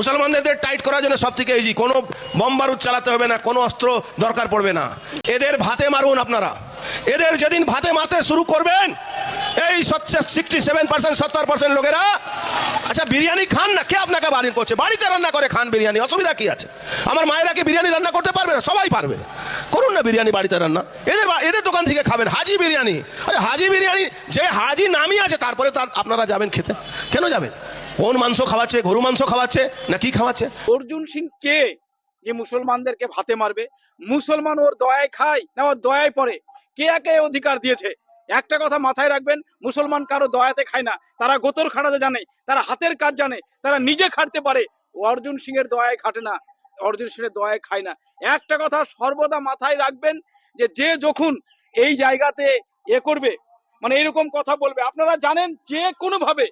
মুসলমানদের টাইট করার জন্য সব থেকে ইজি কোনো বম বারুদ চালাতে হবে না, কোনো অস্ত্র দরকার পড়বে না। এদের ভাতে মারুন আপনারা। এদের যেদিন ভাতে মারতে শুরু করবেন, এই সিক্সটি সেভেন পার্সেন্ট সত্তর পার্সেন্ট লোকেরা আচ্ছা বিরিয়ানি খান না, কে আপনাকে বাড়ি করছে? বাড়িতে রান্না করে খান বিরিয়ানি, অসুবিধা কি আছে? আমার মায়েরা কি বিরিয়ানি রান্না করতে পারবে না? সবাই পারবে। করুন না বিরিয়ানি বাড়িতে রান্না। এদের এদের দোকান থেকে খাবেন, হাজি বিরিয়ানি। আরে, হাজি বিরিয়ানি, যে হাজি নামই আছে, তারপরে তার, আপনারা যাবেন খেতে। কেন যাবেন? কোন মাংস খাওয়াচ্ছে গরু মাংস খাওয়াচ্ছে, না কি খাওয়াচ্ছে? অর্জুন সিং কে? যে মুসলমানদেরকে ভাতে মারবে। মুসলমান ওর দয়ায় খায় না ওর দয়ায় পড়ে? কে একে অধিকার দিয়েছে? একটা কথা মাথায় রাখবেন, মুসলমান কারও দয়াতে খায় না। তারা গোতর খাটাতে জানে, তারা হাতের কাজ জানে, তারা নিজে খাটতে পারে। অর্জুন সিং এর দয়ায় খাটে না, অর্জুন সিং এর দয়ায় খায় না। একটা কথা সর্বদা মাথায় রাখবেন, যে যে যখন এই জায়গাতে এ করবে মানে এরকম কথা বলবে, আপনারা জানেন যে কোনো ভাবে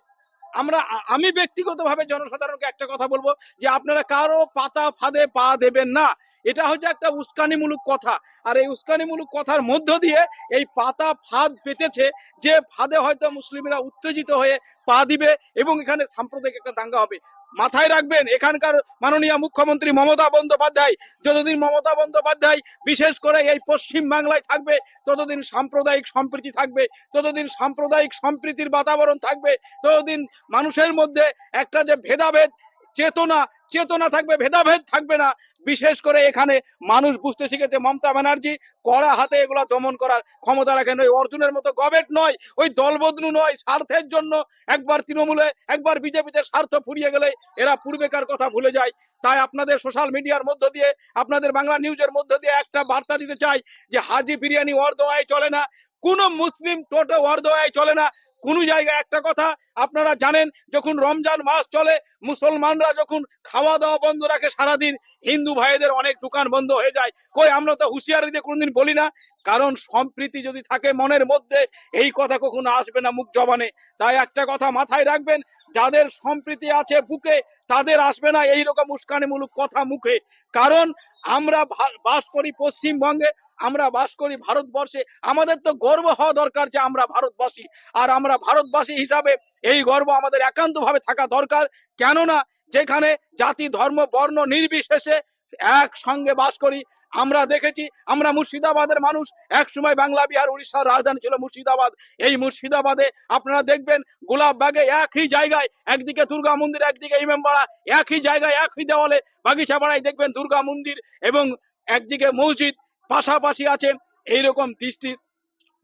আমরা আমি ব্যক্তিগতভাবে জনসাধারণকে একটা কথা বলব যে আপনারা কারও পাতা ফাঁদে পা দেবেন না। এটা হচ্ছে একটা উস্কানিমূলক কথা। আর এই উস্কানিমূলক কথার মধ্য দিয়ে এই পাতা ফাঁদ পেতেছে যে ফাঁদে হয়তো মুসলিমরা উত্তেজিত হয়ে পা দিবে এবং এখানে সাম্প্রদায়িক একটা দাঙ্গা হবে। মাথায় রাখবেন, এখানকার মাননীয় মুখ্যমন্ত্রী মমতা বন্দ্যোপাধ্যায় যতদিন মমতা বন্দ্যোপাধ্যায় বিশেষ করে এই পশ্চিম বাংলায় থাকবে, ততদিন সাম্প্রদায়িক সম্প্রীতি থাকবে, ততদিন সাম্প্রদায়িক সম্প্রীতির বাতাবরণ থাকবে, ততদিন মানুষের মধ্যে একটা যে ভেদাভেদ চেতনা চেতনা থাকবে, ভেদাভেদ থাকবে না। বিশেষ করে এখানে মানুষ বুঝতে শিখেছে, মমতা ব্যানার্জি কড়া হাতে এগুলা দমন করার ক্ষমতা রাখেন। ওই অর্জুনের মতো গবেট নয়, ওই দলবদলু নয়, স্বার্থের জন্য একবার তৃণমূলে, একবার বিজেপিতে স্বার্থ ফুরিয়ে গেলে এরা পূর্বেকার কথা ভুলে যায়। তাই আপনাদের সোশ্যাল মিডিয়ার মধ্য দিয়ে, আপনাদের বাংলা নিউজের মধ্য দিয়ে একটা বার্তা দিতে চাই, যে হাজি বিরিয়ানি অর্ধ আয় চলে না, কোনো মুসলিম টোটো অর্ধ আয় চলে না কোন জায়গায় একটা কথা আপনারা জানেন, যখন রমজান মাস চলে, মুসলমানরা যখন খাওয়া দাওয়া বন্ধ রাখে সারাদিন, হিন্দু ভাইদের অনেক দোকান বন্ধ হয়ে যায়। কই, আমরা তো হুঁশিয়ারি দিয়ে কোনোদিন বলি না? কারণ সম্প্রীতি যদি থাকে মনের মধ্যে, এই কথা কখনো আসবে না মুখ জবানে। তাই একটা কথা মাথায় রাখবেন, যাদের সম্প্রীতি আছে বুকে, তাদের আসবে না এইরকম উস্কানিমূলক কথা মুখে। কারণ আমরা বাস করি পশ্চিমবঙ্গে, আমরা বাস করি ভারতবর্ষে। আমাদের তো গর্ব হওয়া দরকার যে আমরা ভারতবাসী। আর আমরা ভারতবাসী হিসাবে এই গর্ব আমাদের একান্তভাবে থাকা দরকার। কেননা যেখানে জাতি, ধর্ম, বর্ণ নির্বিশেষে একসঙ্গে বাস করি। আমরা দেখেছি, আমরা মুর্শিদাবাদের মানুষ। এক সময় বাংলা, বিহার, উড়িষ্যার রাজধানী ছিল মুর্শিদাবাদ। এই মুর্শিদাবাদে আপনারা দেখবেন গোলাপবাগে একই জায়গায়, একদিকে দুর্গা মন্দির, একদিকে ইমামবাড়া, একই জায়গায়, একই দেওয়ালে বাগিচাপাড়ায় দেখবেন দুর্গা মন্দির এবং একদিকে মসজিদ পাশাপাশি আছে। এইরকম দৃষ্টি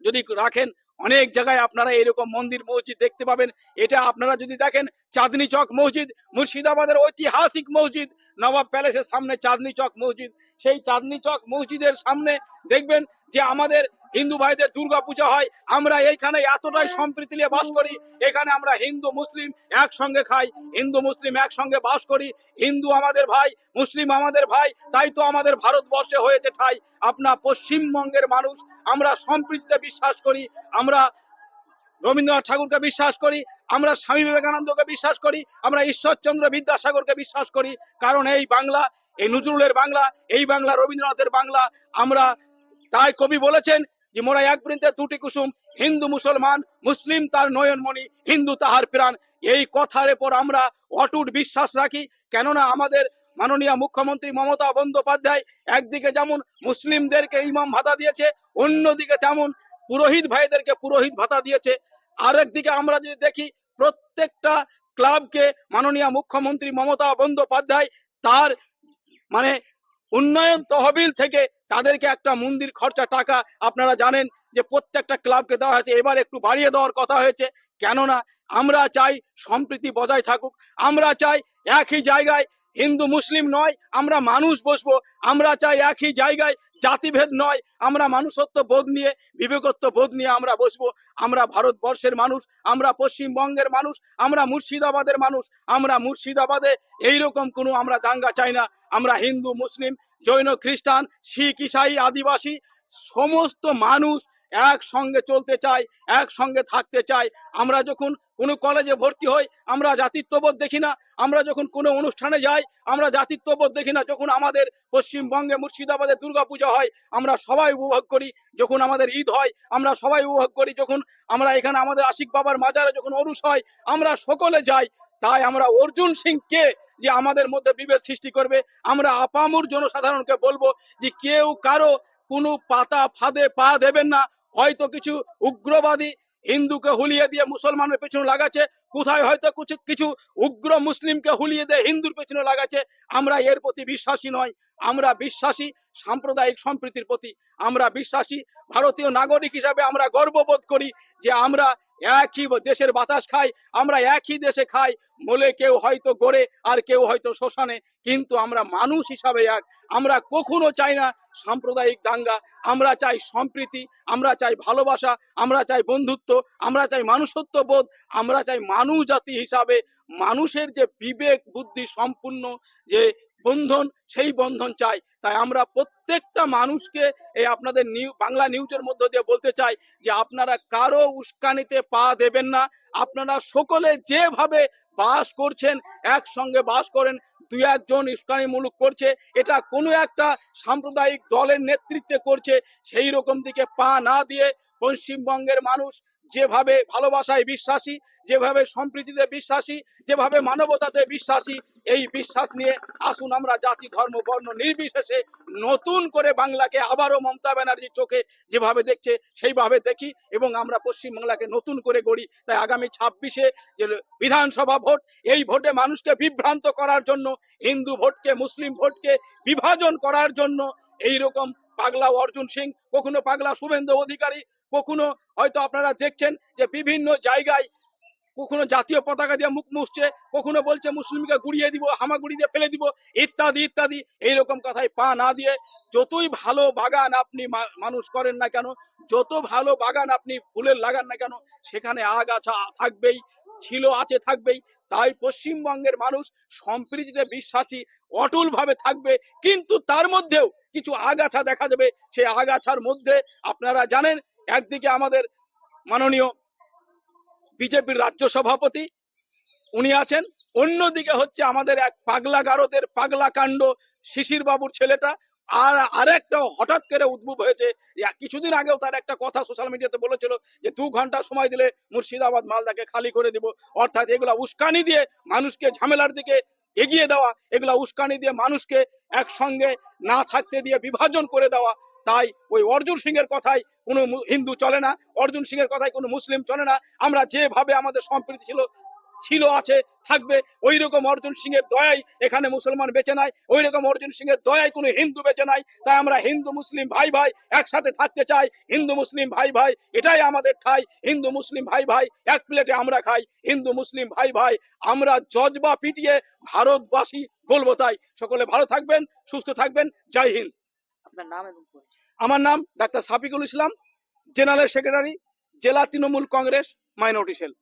যদি রাখেন অনেক জায়গায় আপনারা এরকম মন্দির, মসজিদ দেখতে পাবেন। এটা আপনারা যদি দেখেন, চাঁদনি চক মসজিদ, মুর্শিদাবাদের ঐতিহাসিক মসজিদ, নবাব প্যালেসের সামনে চাঁদনি চক মসজিদ। সেই চাঁদনি চক মসজিদের সামনে দেখবেন যে আমাদের হিন্দু ভাইদের দুর্গা পূজা হয়, আমরা এইখানে এতটাই সম্প্রীতি নিয়ে বাস করি, এখানে আমরা হিন্দু, মুসলিম একসঙ্গে খাই, হিন্দু, মুসলিম একসঙ্গে বাস করি, হিন্দু আমাদের ভাই, মুসলিম আমাদের ভাই, তাই তো আমাদের ভারতবর্ষে হয়েছে ঠাই। আপনার পশ্চিমবঙ্গের মানুষ, আমরা সম্প্রীতিতে বিশ্বাস করি, আমরা রবীন্দ্রনাথ ঠাকুরকে বিশ্বাস করি, আমরা স্বামী বিবেকানন্দকে বিশ্বাস করি, আমরা ঈশ্বরচন্দ্র বিদ্যাসাগরকে বিশ্বাস করি, কারণ এই বাংলা, এই নজরুলের বাংলা, এই বাংলা রবীন্দ্রনাথের বাংলা, আমরা তাই কবি বলেছেন যে, মোরা এক বৃন্তে দুটি কুসুম, হিন্দু, মুসলমান, মুসলিম তার নয়নমণি, হিন্দু তাহার প্রাণ। এই কথার উপর আমরা অটুট বিশ্বাস রাখি, কেননা আমাদের মাননীয় মুখ্যমন্ত্রী মমতা বন্দ্যোপাধ্যায় একদিকে যেমন মুসলিমদেরকে ইমাম ভাতা দিয়েছে, অন্যদিকে তেমন পুরোহিত ভাইদেরকে পুরোহিত ভাতা দিয়েছে। আরেকদিকে আমরা যদি দেখি, প্রত্যেকটা ক্লাবকে মাননীয় মুখ্যমন্ত্রী মমতা বন্দ্যোপাধ্যায় তার মানে উন্নয়ন তহবিল থেকে তাদেরকে একটা মন্দির খরচা টাকা আপনারা জানেন যে প্রত্যেকটা ক্লাবকে দেওয়া হয়েছে। এবার একটু বাড়িয়ে দেওয়ার কথা হয়েছে। কেননা আমরা চাই সম্প্রীতি বজায় থাকুক। আমরা চাই একই জায়গায় হিন্দু, মুসলিম নয়। আমরা মানুষ বসবো। আমরা চাই একই জায়গায় জাতিভেদ নয়, আমরা মানুষত্ব বোধ নিয়ে, বিবেকত্ব বোধ নিয়ে আমরা বসবো। আমরা ভারতবর্ষের মানুষ, আমরা পশ্চিমবঙ্গের মানুষ, আমরা মুর্শিদাবাদের মানুষ, আমরা মুর্শিদাবাদে এইরকম কোনো আমরা দাঙ্গা চাই না। আমরা হিন্দু, মুসলিম, জৈন, খ্রিস্টান, শিখ, ইসাই, আদিবাসী, সমস্ত মানুষ একসঙ্গে চলতে চাই, একসঙ্গে থাকতে চাই। আমরা যখন কোনো কলেজে ভর্তি হই, আমরা জাতিত্ববোধ দেখি না। আমরা যখন কোনো অনুষ্ঠানে যাই, আমরা জাতিত্ববোধ দেখি না। যখন আমাদের পশ্চিমবঙ্গে মুর্শিদাবাদে দুর্গাপূজা হয়, আমরা সবাই উপভোগ করি। যখন আমাদের ঈদ হয়, আমরা সবাই উপভোগ করি। যখন আমরা এখানে আমাদের আশিক বাবার মাজারে যখন অরুষ হয়, আমরা সকলে যাই। তাই আমরা অর্জুন সিংকে যে আমাদের মধ্যে বিভেদ সৃষ্টি করবে। আমরা আপামুর জনসাধারণকে বলব যে কেউ কারও কোনো পাতা ফাঁদে পা দেবেন না। হয়তো কিছু উগ্রবাদী হিন্দুকে হুলিয়ে দিয়ে মুসলমানের পেছনে লাগাচ্ছে। কোথায় হয়তো কিছু কিছু উগ্র মুসলিমকে হুলিয়ে দিয়ে হিন্দুর পেছনে লাগাচ্ছে, আমরা এর প্রতি বিশ্বাসী নয়। আমরা বিশ্বাসী সাম্প্রদায়িক সম্প্রীতির প্রতি। আমরা বিশ্বাসী ভারতীয় নাগরিক হিসাবে আমরা গর্ববোধ করি যে আমরা একই দেশের বাতাস খাই, আমরা একই দেশে খাই। বলে কেউ হয়তো গড়ে আর কেউ হয়তো শ্মশানে কিন্তু আমরা মানুষ হিসাবে এক। আমরা কখনো চাই না সাম্প্রদায়িক দাঙ্গা। আমরা চাই সম্প্রীতি, আমরা চাই ভালোবাসা, আমরা চাই বন্ধুত্ব, আমরা চাই মানুষত্ব বোধ আমরা চাই মানুষ জাতি হিসাবে মানুষের যে বিবেক, বুদ্ধি সম্পূর্ণ যে বন্ধন, সেই বন্ধন চাই। তাই আমরা প্রত্যেকটা মানুষকে এই আপনাদের নিউ, বাংলা নিউজের মধ্য দিয়ে বলতে চাই যে আপনারা কারও উস্কানিতে পা দেবেন না। আপনারা সকলে যেভাবে বাস করছেন, একসঙ্গে বাস করেন, দুই একজন উস্কানিমূলক করছে, এটা কোনো একটা সাম্প্রদায়িক দলের নেতৃত্বে করছে, সেই রকম দিকে পা না দিয়ে পশ্চিমবঙ্গের মানুষ যেভাবে ভালোবাসায় বিশ্বাসী, যেভাবে সম্প্রীতিতে বিশ্বাসী, যেভাবে মানবতাতে বিশ্বাসী, এই বিশ্বাস নিয়ে আসুন আমরা জাতি, ধর্ম, বর্ণ নির্বিশেষে নতুন করে বাংলাকে আবারও মমতা ব্যানার্জির চোখে যেভাবে দেখছে, সেইভাবে দেখি এবং আমরা পশ্চিমবাংলাকে নতুন করে গড়ি। তাই আগামী ছাব্বিশে যে বিধানসভা ভোট, এই ভোটে মানুষকে বিভ্রান্ত করার জন্য, হিন্দু ভোটকে, মুসলিম ভোটকে বিভাজন করার জন্য এই রকম পাগলা অর্জুন সিং, কখনো পাগলা শুভেন্দু অধিকারী কখনো হয়তো আপনারা দেখছেন যে বিভিন্ন জায়গায় কখনো জাতীয় পতাকা দিয়ে মুখ মুছছে, কখনো বলছে মুসলিমকে গুড়িয়ে দিব, হামাগুড়ি দিয়ে ফেলে দিব, ইত্যাদি ইত্যাদি, এইরকম কথায় পা না দিয়ে যতই ভালো বাগান আপনি মানুষ করেন না কেন, যত ভালো বাগান আপনি ফুলের লাগান না কেন, সেখানে আগাছা থাকবেই, ছিল, আছে, থাকবেই, তাই পশ্চিমবঙ্গের মানুষ সম্প্রীতিতে বিশ্বাসী অটল ভাবে থাকবে, কিন্তু তার মধ্যেও কিছু আগাছা দেখা যাবে, সেই আগাছার মধ্যে আপনারা জানেন একদিকে আমাদের মাননীয় বিজেপির রাজ্য সভাপতি, উনি আছেন। অন্যদিকে হচ্ছে আমাদের এক পাগলা গারদের পাগলা কাণ্ড শিশির বাবুর ছেলেটা। আর আরেকটা হঠাৎ করে উদ্ভব হয়েছে কিছুদিন আগেও তার একটা কথা সোশ্যাল মিডিয়াতে বলেছিল যে, দু ঘণ্টা সময় দিলে মুর্শিদাবাদ মালদাকে খালি করে দিব। অর্থাৎ এগুলা উস্কানি দিয়ে মানুষকে ঝামেলার দিকে এগিয়ে দেওয়া, এগুলা উস্কানি দিয়ে মানুষকে একসঙ্গে না থাকতে দিয়ে বিভাজন করে দেওয়া তাই ওই অর্জুন সিং এর কথায় কোনো হিন্দু চলে না, অর্জুন সিং এর কথায় কোনো মুসলিম চলে না। আমরা যেভাবে আমাদের সম্প্রীতি ছিল ছিল, আছে, থাকবে ওই রকম অর্জুন সিং এর দয়াই এখানে মুসলমান বেঁচে নাই ওই রকম অর্জুন সিং এর দয়াই কোনো হিন্দু বেঁচে নাই। তাই আমরা হিন্দু, মুসলিম, ভাই ভাই একসাথে থাকতে চাই। হিন্দু, মুসলিম, ভাই ভাই এটাই আমাদের ঠাই। হিন্দু, মুসলিম, ভাই ভাই এক প্লেটে আমরা খাই। হিন্দু, মুসলিম, ভাই ভাই আমরা জজবা পিটিয়ে ভারতবাসী বলব তাই। সকলে ভালো থাকবেন, সুস্থ থাকবেন। জয় হিন্দ। আপনার নাম এবং আমার নাম doctor Safikul Islam, general secretary, জেলা তৃণমূল কংগ্রেস, মাইনরিটি সেল।